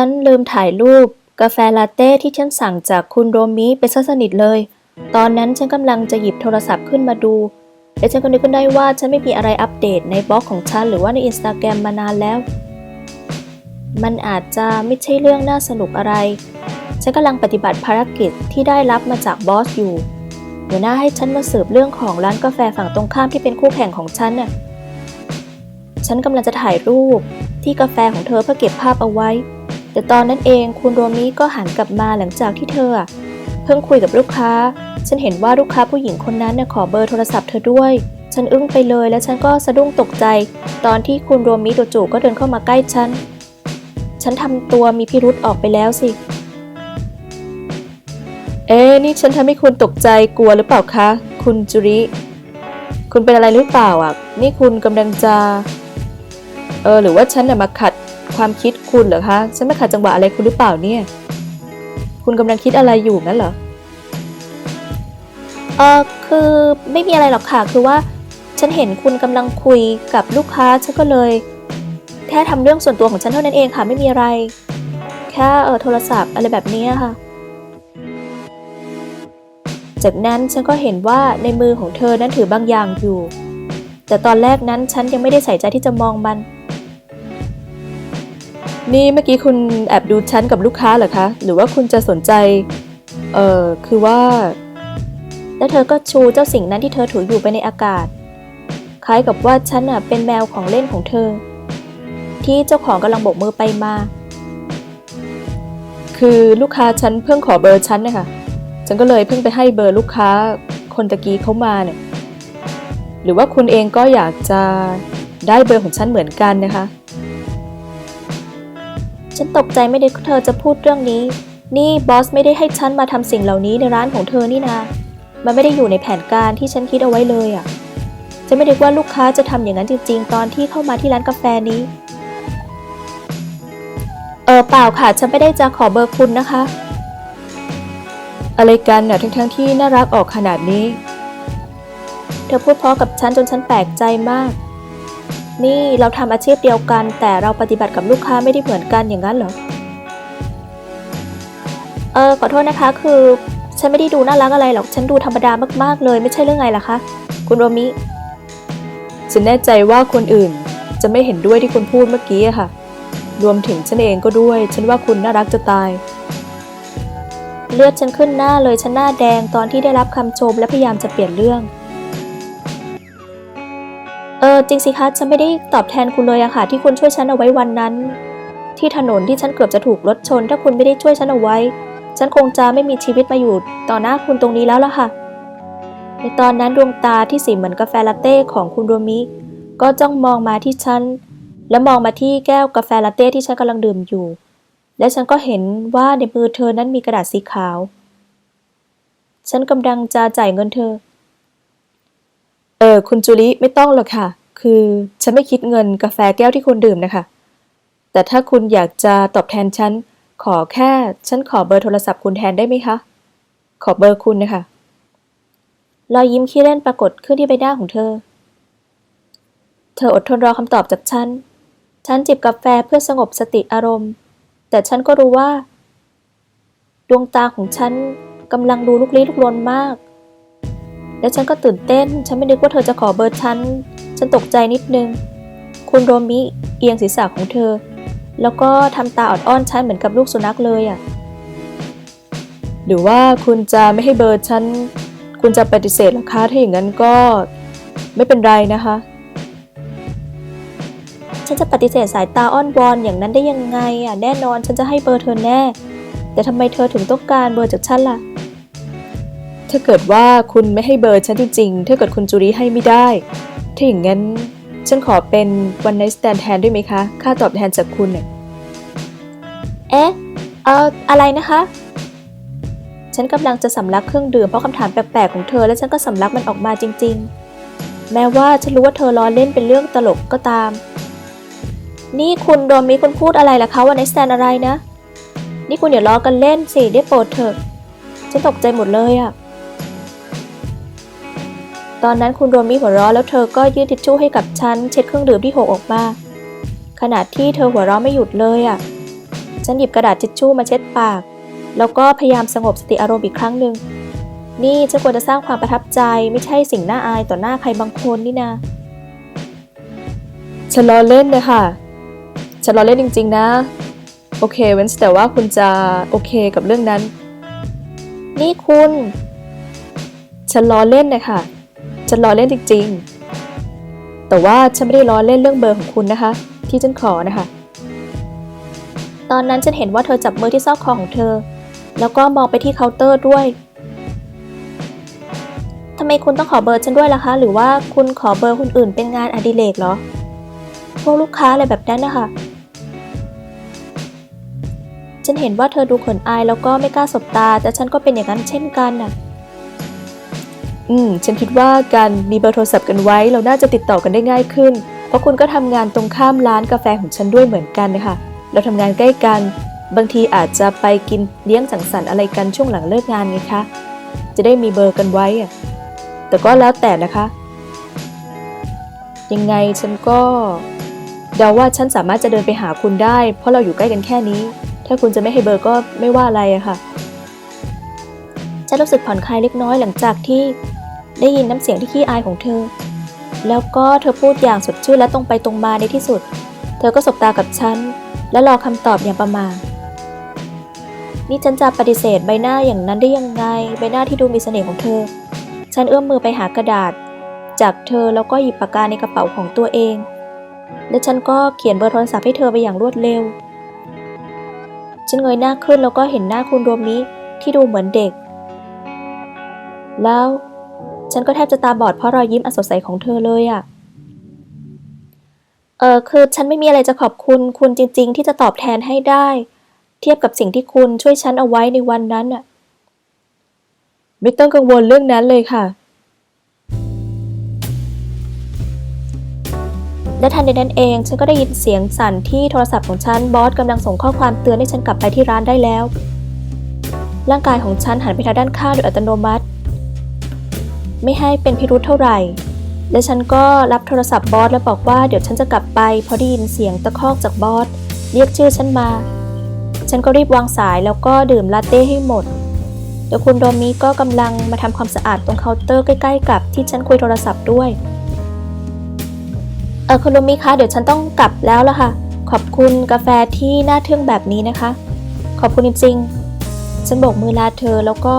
ฉันลืมถ่ายรูป กาแฟลาเต้ที่ฉันสั่งจากคุณโรมิไปซะสนิทเลย ตอนนั้นฉันกำลังจะหยิบโทรศัพท์ขึ้นมาดู และฉันก็นึกขึ้นได้ว่าฉันไม่มีอะไรอัปเดตในบล็อกของฉันหรือว่าในอินสตาแกรมมานานแล้ว มันอาจจะไม่ใช่เรื่องน่าสนุกอะไร ฉันกำลังปฏิบัติภารกิจที่ได้รับมาจากบอสอยู่หัวหน้าให้ฉันมาสืบเรื่องของร้านกาแฟฝั่งตรงข้ามที่เป็นคู่แข่งของฉันน่ะ ฉันกำลังจะถ่ายรูปที่กาแฟของเธอเพื่อเก็บภาพเอาไว้ แต่ตอนนั้นเองคุณโรมิก็หันกลับมาหลังจากที่เธอ เพิ่งคุยกับลูกค้า ฉันเห็นว่าลูกค้าผู้หญิงคนนั้นน่ะขอเบอร์โทรศัพท์เธอด้วย ฉันอึ้งไปเลยและฉันก็สะดุ้งตกใจ ตอนที่คุณโรมิจู่ๆก็เดินเข้ามาใกล้ฉัน ฉันทำตัวมีพิรุษออกไปแล้วสิ เอ๊นี่ฉันทำให้คุณตกใจกลัวหรือเปล่าคะ คุณจุริ คุณเป็นอะไรหรือเปล่าอะ นี่คุณกำลังจะ เออหรือว่าฉันน่ะมาขัด ความคิดคุณเหรอคะ ฉันไมาขัดจังหวะอะไรคุณหรือเปล่าเนี่ย คุณกำลังคิดอะไรอยู่งั้นเหรอ เออคือไม่มีอะไรหรอกค่ะ คือว่า ฉันเห็นคุณกำลังคุยกับลูกค้า ฉันก็เลย แค่ทำเรื่องส่วนตัวของฉันเท่านั้นเองค่ะ ไม่มีอะไร แค่เออโทรศัพท์อะไรแบบนี้ค่ะ จากนั้นฉันก็เห็นว่าในมือของเธอนั้นถือบางอย่างอยู่ แต่ตอนแรกนั้นฉันยังไม่ได้ใส่ใจที่จะมองมัน นี่เมื่อกี้คุณแอบดูฉันกับลูกค้าเหรอคะ หรือว่าคุณจะสนใจ เออคือว่า แล้วเธอก็ชูเจ้าสิ่งนั้นที่เธอถืออยู่ไปในอากาศ คล้ายกับว่าฉันน่ะเป็นแมวของเล่นของเธอ ที่เจ้าของกำลังโบกมือไปมา คือลูกค้าฉันเพิ่งขอเบอร์ฉันนะคะ ฉันก็เลยเพิ่งไปให้เบอร์ลูกค้าคนตะกี้เขามาเนี่ย หรือว่าคุณเองก็อยากจะได้เบอร์ของฉันเหมือนกันนะคะ ฉันตกใจไม่ได้เธอจะพูดเรื่องนี้ นี่บอสไม่ได้ให้ฉันมาทำสิ่งเหล่านี้ในร้านของเธอนี่นา มันไม่ได้อยู่ในแผนการที่ฉันคิดเอาไว้เลยอะ่ะฉันไม่ได้ว่าลูกค้าจะทำอย่างนั้นจริง ๆ ตอนที่เข้ามาที่ร้านกาแฟนี้ เออเปล่าค่ะ ฉันไม่ได้จะขอเบอร์คุณนะคะ อะไรกันน่ะทั้งๆที่น่ารักออกขนาดนี้ เธอพูดพราะกับฉันจนฉันแปลกใจมาก นี่เราทำอาชีพเดียวกัน แต่เราปฏิบัติกับลูกค้าไม่ได้เหมือนกันอย่างนั้นเหรอ เออขอโทษนะคะคือ ฉันไม่ได้ดูน่ารักอะไรหรอก ฉันดูธรรมดามากๆเลย ไม่ใช่เรื่องไงล่ะคะ คุณโรมิ ฉันแน่ใจว่าคนอื่นจะไม่เห็นด้วยที่คุณพูดเมื่อกี้ค่ะ รวมถึงฉันเองก็ด้วย ฉันว่าคุณน่ารักจะตาย เลือดฉันขึ้นหน้าเลยฉันหน้าแดงตอนที่ได้รับคำชมและพยายามจะเปลี่ยนเรื่อง เออจริงสิคะฉันไม่ได้ตอบแทนคุณเลยอะค่ะ ที่คุณช่วยฉันเอาไว้วันนั้น ที่ถนนที่ฉันเกือบจะถูกรถชน ถ้าคุณไม่ได้ช่วยฉันเอาไว้ ฉันคงจะไม่มีชีวิตมาอยู่ต่อหน้าคุณตรงนี้แล้วล่ะค่ะ ในตอนนั้นดวงตาที่สีเหมือนกาแฟลาเต้ของคุณโรมิ ก็จ้องมองมาที่ฉัน และมองมาที่แก้วกาแฟลาเต้ที่ฉันกำลังดื่มอยู่ และฉันก็เห็นว่าในมือเธอนั้นมีกระดาษสีขาว ฉันกำลังจะจ่ายเงินเธอ เออคุณจูลิไม่ต้องหรอกค่ะ คือฉันไม่คิดเงินกาแฟแก้วที่คุณดื่มนะคะ แต่ถ้าคุณอยากจะตอบแทนฉัน ขอแค่ฉันขอเบอร์โทรศัพท์คุณแทนได้ไหมคะ ขอเบอร์คุณนะคะรอยยิ้มขี้เล่นปรากฏขึ้นที่ใบหน้าของเธอ เธออดทนรอคำตอบจากฉัน ฉันจิบกาแฟเพื่อสงบสติอารมณ์ แต่ฉันก็รู้ว่า ดวงตาของฉันกำลังดูลุกลี้ลุกลนมาก และฉันก็ตื่นเต้น ฉันไม่นึกว่าเธอจะขอเบอร์ฉัน ฉันตกใจนิดนึง คุณโรมิเอียงศีรษะของเธอ แล้วก็ทำตาออดอ้อนฉันเหมือนกับลูกสุนัขเลยอะ่ะ หรือว่าคุณจะไม่ให้เบอร์ฉัน คุณจะปฏิเสธหรอคะ ถ้าอย่างนั้นก็ไม่เป็นไรนะคะ ฉันจะปฏิเสธสายตาอ้อนวอนอย่างนั้นได้ยังไงอะ แน่นอนฉันจะให้เบอร์เธอแน่ แต่ทำไมเธอถึงต้องการเบอร์จากฉันล่ะ ถ้าเกิดว่าคุณไม่ให้เบอร์ฉันจริงๆ ถ้าเกิดคุณจูรีให้ไม่ได้ ถ้าอย่างนั้น ฉันขอเป็นวันไนสแตนแทนด้วยไหมคะ ค่าตอบแทนจากคุณเนี่ยเอ๊ะ เอ่อ อะไรนะคะ ฉันกำลังจะสำลักเครื่องดื่มเพราะคำถามแปลกๆของเธอ และฉันก็สำลักมันออกมาจริง ๆ แม้ว่าฉันรู้ว่าเธอล้อเล่นเป็นเรื่องตลกก็ตาม นี่คุณโดมิคุณพูดอะไรล่ะคะว่าไนสแตนอะไรนะ นี่คุณอย่าล้อกันเล่นสิได้โปรดเถอะ ฉันตกใจหมดเลยอะ ตอนนั้นคุณโรมิหัวเราะแล้วเธอก็ยื่นทิชชู่ให้กับฉันเช็ดเครื่องดื่มที่หกออกมา ขณะที่เธอหัวเราะไม่หยุดเลยอะฉันหยิบกระดาษทิชชู่มาเช็ดปาก แล้วก็พยายามสงบสติอารมณ์อีกครั้งหนึ่ง นี่ฉันควรจะสร้างความประทับใจไม่ใช่สิ่งน่าอายต่อหน้าใครบางคนนี่นาฉันล้อเล่นนะค่ะ ฉันล้อเล่นจริง ๆ นะ โอเคเว้นแต่ว่าคุณจะโอเคกับเรื่องนั้น นี่คุณ ฉันล้อเล่นนะคะ ฉันล้อเล่นจริง ๆ แต่ว่าฉันไม่ได้ล้อเล่นเรื่องเบอร์ของคุณนะคะ ที่ฉันขอนะคะ ตอนนั้นฉันเห็นว่าเธอจับมือที่ซอกคอของเธอ แล้วก็มองไปที่เคาน์เตอร์ด้วยทำไมคุณต้องขอเบอร์ฉันด้วยล่ะคะ หรือว่าคุณขอเบอร์คนอื่นเป็นงานอดิเรกเหรอ พวกลูกค้าอะไรแบบนั้นนะคะฉันเห็นว่าเธอดูเขินอายแล้วก็ไม่กล้าสบตา แต่ฉันก็เป็นอย่างนั้นเช่นกันน่ะ อืม ฉันคิดว่าการมีเบอร์โทรศัพท์กันไว้ เราน่าจะติดต่อกันได้ง่ายขึ้น เพราะคุณก็ทำงานตรงข้ามร้านกาแฟของฉันด้วยเหมือนกันนะคะ เราทำงานใกล้กัน บางทีอาจจะไปกินเลี้ยงสังสรรค์อะไรกันช่วงหลังเลิกงานไงคะ จะได้มีเบอร์กันไว้อะแต่ก็แล้วแต่นะคะ ยังไงฉันก็เดาว่าฉันสามารถจะเดินไปหาคุณได้ เพราะเราอยู่ใกล้กันแค่นี้ ถ้าคุณจะไม่ให้เบอร์ก็ไม่ว่าอะไรอะค่ะฉันรู้สึกผ่อนคลายเล็กน้อยหลังจากที่ ได้ยินน้ำเสียงที่ขี้อายของเธอ แล้วก็เธอพูดอย่างสดชื่นและตรงไปตรงมาในที่สุด เธอก็สบตากับฉัน และรอคำตอบอย่างประมาทนี่ฉันจะปฏิเสธใบหน้าอย่างนั้นได้ยังไง ใบหน้าที่ดูมีเสน่ห์ของเธอ ฉันเอื้อมมือไปหากระดาษ จากเธอแล้วก็หยิบปากกาในกระเป๋าของตัวเอง และฉันก็เขียนเบอร์โทรศัพท์ให้เธอไปอย่างรวดเร็ว ฉันเงยหน้าขึ้นแล้วก็เห็นหน้าคุณรวมนี้ที่ดูเหมือนเด็ก แล้ว ฉันก็แทบจะตาบอดเพราะรอยยิ้มอสดใสของเธอเลยอะ่ะ เออคือฉันไม่มีอะไรจะขอบคุณคุณจริง ๆ ที่จะตอบแทนให้ได้ เทียบกับสิ่งที่คุณช่วยฉันเอาไว้ในวันนั้นอะ ไม่ต้องกังวลเรื่องนั้นเลยค่ะ และทันใดนั้นเอง ฉันก็ได้ยินเสียงสั่นที่โทรศัพท์ของฉันบอสกำลังส่งข้อความเตือนให้ฉันกลับไปที่ร้านได้แล้ว ร่างกายของฉันหันไปทางด้านข้างโดยอัตโนมัติ ไม่ให้เป็นพิรุธเท่าไหร่ และฉันก็รับโทรศัพท์บอสและบอกว่าเดี๋ยวฉันจะกลับไปเพอได้ยินเสียงตะคอกจากบอสเรียกชื่อฉันมา ฉันก็รีบวางสายแล้วก็ดื่มลาเต้ให้หมดเดี๋ยวคุณโดมิก็กำลังมาทำความสะอาดตรงเคาน์เตอร์ใกล้ ๆ กับที่ฉันคุยโทรศัพท์ด้วยเออคุณโดมิคะเดี๋ยวฉันต้องกลับแล้วล่ะค่ะ ขอบคุณกาแฟที่น่าทึ่งแบบนี้นะคะ ขอบคุณจริงๆฉันโบกมือลาเธอแล้วก็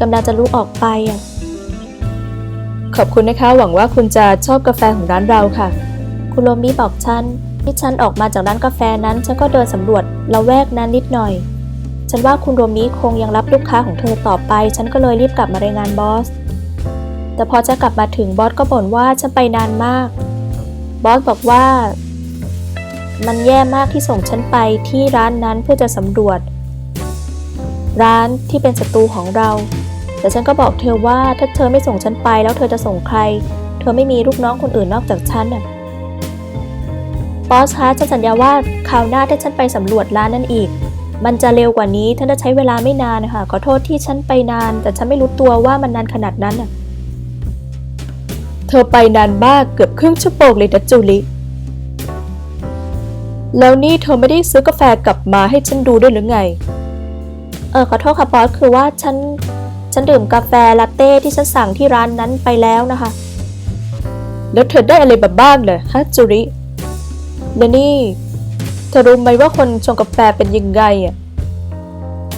กำลังจะลุกออกไปอะ ขอบคุณนะคะ หวังว่าคุณจะชอบกาแฟของร้านเราค่ะ คุณโรมิบอกฉันที่ฉันออกมาจากร้านกาแฟนั้น ฉันก็เดินสำรวจละแวกนั้นนิดหน่อย ฉันว่าคุณโรมิคงยังรับลูกค้าของเธอต่อไป ฉันก็เลยรีบกลับมารายงานบอส แต่พอจะกลับมาถึงบอสก็บ่นว่าฉันไปนานมาก บอสบอกว่า มันแย่มากที่ส่งฉันไปที่ร้านนั้นเพื่อจะสำรวจ ร้านที่เป็นศัตรูของเรา แต่ฉันก็บอกเธอว่าถ้าเธอไม่ส่งฉันไปแล้วเธอจะส่งใคร เธอไม่มีลูกน้องคนอื่นนอกจากฉันน่ะบอสคะฉันสัญญาว่าคราวหน้าถ้าฉันไปสำรวจร้านนั้นอีก มันจะเร็วกว่านี้ท่านจะใช้เวลาไม่นานนะคะขอโทษที่ฉันไปนาน แต่ฉันไม่รู้ตัวว่ามันนานขนาดนั้นน่ะเธอไปนานมากเกือบครึ่งชั่วโมงเลยนะจูลิแล้วนี่เธอไม่ได้ซื้อกาแฟกลับมาให้ฉันดูด้วยหรือไง เออขอโทษค่ะบอสคือว่าฉัน ฉันดื่มกาแฟลาเต้ที่ฉันสั่งที่ร้านนั้นไปแล้วนะคะ แล้วเธอได้อะไรมาบ้างเลยฮะจูริและนี่ เธอรู้ไหมว่าคนชงกาแฟเป็นยังไงอะ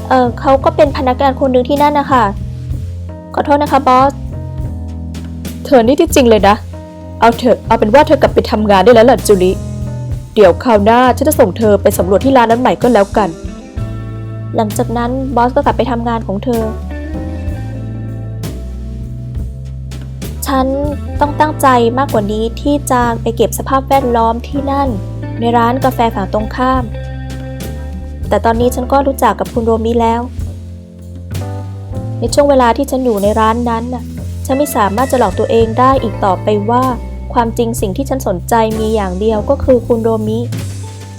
เออเขาก็เป็นพนักงานคนหนึ่งที่นั่นนะคะ ขอโทษนะคะบอส เธอนี่ที่จริงเลยนะ เอาเถอะ เอาเป็นว่าเธอกลับไปทำงานได้แล้วล่ะจูลิเดี๋ยวคราวหน้าฉันจะส่งเธอไปสำรวจที่ร้านนั้นใหม่ก็แล้วกัน หลังจากนั้นบอสก็กลับไปทำงานของเธอ ฉันต้องตั้งใจมากกว่านี้ที่จะไปเก็บสภาพแวดล้อมที่นั่น ในร้านกาแฟฝั่งตรงข้าม แต่ตอนนี้ฉันก็รู้จักกับคุณโรมิแล้ว ในช่วงเวลาที่ฉันอยู่ในร้านนั้นน่ะฉันไม่สามารถจะหลอกตัวเองได้อีกต่อไปว่า ความจริงสิ่งที่ฉันสนใจมีอย่างเดียวก็คือคุณโรมิ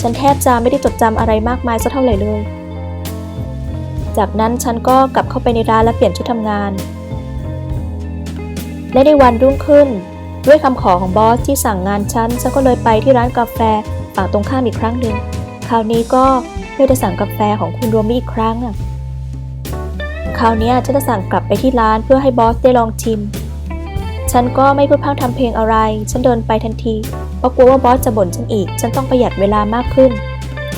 ฉันแทบจะไม่ได้จดจำอะไรมากมายสักเท่าไหร่เลย จากนั้นฉันก็กลับเข้าไปในร้านและเปลี่ยนชุดทำงาน และในวันรุ่งขึ้น ด้วยคำขอของบอสที่สั่งงานฉันฉันก็เลยไปที่ร้านกาแฟฝั่งตรงข้ามอีกครั้งหนึ่งคราวนี้ก็พูพื่อจะสั่งกาแฟของคุณโรมิอีกครั้งอะคราวนี้ฉันจะสั่งกลับไปที่ร้านเพื่อให้บอสได้ลองชิม ฉันก็ไม่พูดพร่ำทำเพลงอะไร ฉันเดินไปทันที เพราะกลัวว่าบอสจะบ่นฉันอีก ฉันต้องประหยัดเวลามากขึ้น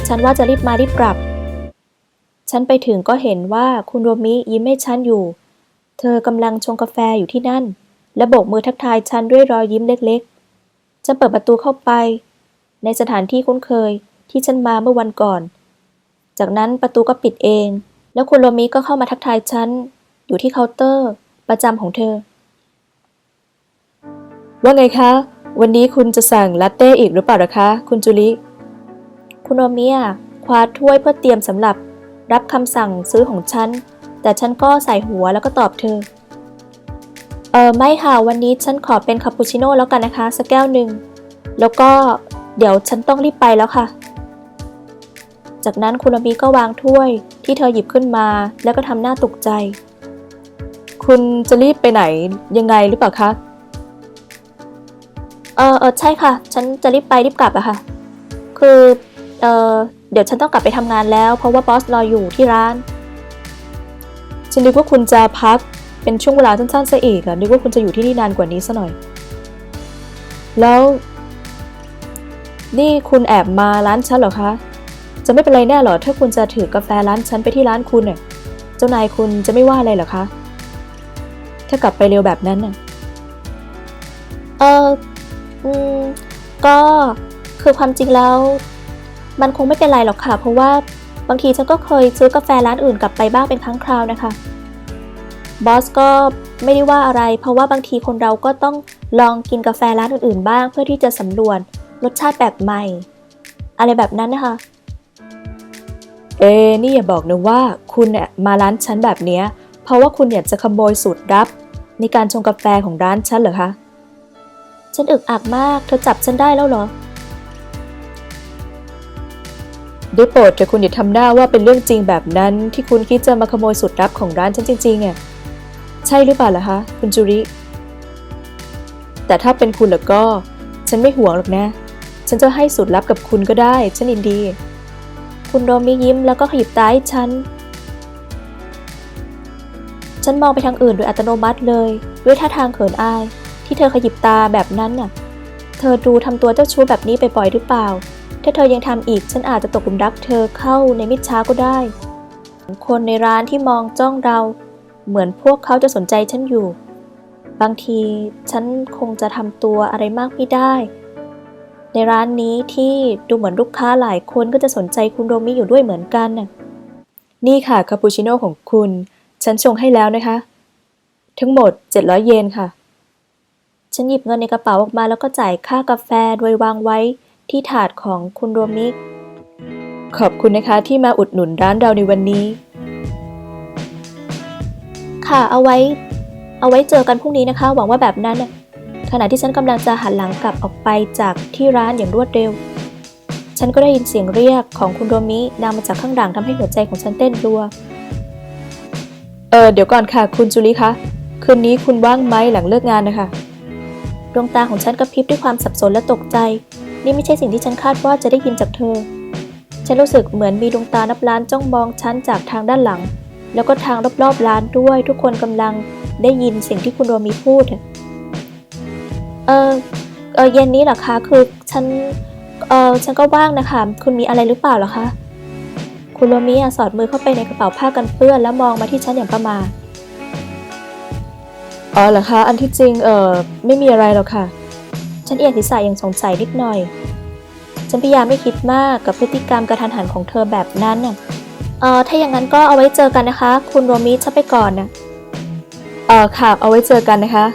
ฉันว่าจะรีบมารีบกลับ ฉันไปถึงก็เห็นว่าคุณโรมิยิ้มให้ฉันอยู่ เธอกำลังชงกาแฟอยู่ที่นั่น และโบกมือทักทายฉันด้วยรอยยิ้มเล็กๆ ฉันเปิดประตูเข้าไป ในสถานที่คุ้นเคยที่ฉันมาเมื่อวันก่อน จากนั้นประตูก็ปิดเอง แล้วคุณโรมิก็เข้ามาทักทายฉัน อยู่ที่เคาน์เตอร์ ประจำของเธอ ว่าไงคะ วันนี้คุณจะสั่งลาเต้อีกหรือเปล่าะคะ คุณจูลิ คุณโรมิอะคว้าถ้วยเพื่อเตรียมสำหรับ รับคำสั่งซื้อของฉัน แต่ฉันก็ใส่หัวแล้วก็ตอบเธอ เออไม่ค่ะ วันนี้ฉันขอเป็นคาปูชิโน่แล้วกันนะคะ สักแก้วหนึ่ง แล้วก็เดี๋ยวฉันต้องรีบไปแล้วค่ะ จากนั้นคุณโรมิก็วางถ้วยที่เธอหยิบขึ้นมา แล้วก็ทำหน้าตกใจ คุณจะรีบไปไหนยังไงหรือเปล่าคะ เออเออใช่ค่ะ ฉันจะรีบไปรีบกลับอะค่ะ คือเออเดี๋ยวฉันต้องกลับไปทำงานแล้ว เพราะว่าบอสรออยู่ที่ร้าน ฉันนึกว่าคุณจะพัก เป็นช่วงเวลาสั้นๆซะอีกอะนึกว่าคุณจะอยู่ที่นี่นานกว่านี้ซะหน่อย แล้ว นี่คุณแอบมาร้านฉันเหรอคะ จะไม่เป็นไรแน่หรอถ้าคุณจะถือกาแฟร้านฉันไปที่ร้านคุณเนี่ยเจ้านายคุณจะไม่ว่าอะไรเหรอคะ ถ้ากลับไปเร็วแบบนั้นน่ะเอออืมก็คือความจริงแล้ว มันคงไม่เป็นไรหรอกค่ะ เพราะว่าบางทีฉันก็เคยซื้อกาแฟร้านอื่นกลับไปบ้างเป็นครั้งคราวนะคะ บอสก็ไม่ได้ว่าอะไร เพราะว่าบางทีคนเราก็ต้องลองกินกาแฟร้านอื่นๆบ้างเพื่อที่จะสำรวจรสชาติแบบใหม่ อะไรแบบนั้นนะคะ เอนี่อย่าบอกนะว่าคุณเนี่ยมาร้านฉันแบบเนี้ย เพราะว่าคุณอยากจะขโมยสูตรลับ ในการชงกาแฟของร้านฉันเหรอคะ ฉันอึกอักมาก เธอจับฉันได้แล้วเหรอได้โปรดแต่คุณอย่าทำหน้าว่าเป็นเรื่องจริงแบบนั้นที่คุณคิดจะมาขโมยสูตรลับของร้านฉันจริงๆอะ ใช่หรือเปล่าล่ะคะคุณจูริ แต่ถ้าเป็นคุณแล้วก็ ฉันไม่ห่วงหรอกนะ ฉันจะให้สูตรลับกับคุณก็ได้ ฉันยินดี คุณโรมิยิ้มแล้วก็ขยิบตาให้ฉัน ฉันมองไปทางอื่นโดยอัตโนมัติเลย ด้วยท่าทางเขินอาย ที่เธอขยิบตาแบบนั้นน่ะ เธอดูทำตัวเจ้าชู้แบบนี้ไปบ่อยหรือเปล่า ถ้าเธอยังทำอีกฉันอาจจะตกหลุมรักเธอเข้าในมิจช้าก็ได้ คนในร้านที่มองจ้องเรา เหมือนพวกเขาจะสนใจฉันอยู่ บางทีฉันคงจะทำตัวอะไรมากไม่ได้ ในร้านนี้ที่ดูเหมือนลูกค้าหลายคนก็จะสนใจคุณโรมิอยู่ด้วยเหมือนกันน่ะนี่ค่ะคาปูชิโน่ของคุณ ฉันชงให้แล้วนะคะ ทั้งหมด 700 เยนค่ะ ฉันหยิบเงินในกระเป๋าออกมาแล้วก็จ่ายค่ากาแฟโดยวางไว้ที่ถาดของคุณโรมิขอบคุณนะคะที่มาอุดหนุนร้านเราในวันนี้ ค่ะ เอาไว้ เอาไว้เจอกันพรุ่งนี้นะคะ หวังว่าแบบนั้นน่ะขณะที่ฉันกำลังจะหันหลังกลับออกไปจากที่ร้านอย่างรวดเร็ว ฉันก็ได้ยินเสียงเรียกของคุณโรมิดังมาจากข้างหลังทำให้หัวใจของฉันเต้นรัว เออเดี๋ยวก่อนค่ะ คุณจูลิคะ คืนนี้คุณว่างไหมหลังเลิกงานนะคะ ดวงตาของฉันกระพริบด้วยความสับสนและตกใจ นี่ไม่ใช่สิ่งที่ฉันคาดว่าจะได้ยินจากเธอ ฉันรู้สึกเหมือนมีดวงตานับล้านจ้องมองฉันจากทางด้านหลัง แล้วก็ทางรอบๆร้านด้วย ทุกคนกำลังได้ยินสิ่งที่คุณโรมีพูด เออเออเย็นนี้เหรอคะ คือฉัน เออฉันก็ว่างนะคะ คุณมีอะไรหรือเปล่าเหรอคะ คุณโรมิอะสอดมือเข้าไปในกระเป๋าผ้ากันเปื้อนแล้วมองมาที่ฉันอย่างประมาทอ๋อเหรอคะ อันที่จริง เออไม่มีอะไรหรอกค่ะ ฉันเอียงศีรษะอย่างสงสัยนิดหน่อย ฉันพยายามไม่คิดมากกับพฤติกรรมกระทันหันของเธอแบบนั้นน่ะ เออถ้าอย่างนั้นก็เอาไว้เจอกันนะคะ คุณโรมิฉันไปก่อนนะเออค่ะเอาไว้เจอกันนะคะ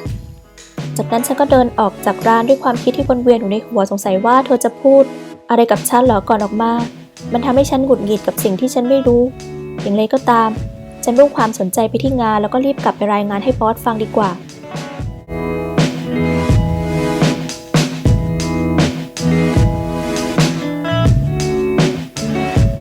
จากนั้นฉันก็เดินออกจากร้านด้วยความคิดที่วนเวียนอยู่ในหัวสงสัยว่าเธอจะพูดอะไรกับฉันเหรอก่อนออกมา มันทำให้ฉันหงุดหงิดกับสิ่งที่ฉันไม่รู้ อย่างไรก็ตาม ฉันรุ่งความสนใจไปที่งานแล้วก็รีบกลับไปรายงานให้บอสฟังดีกว่า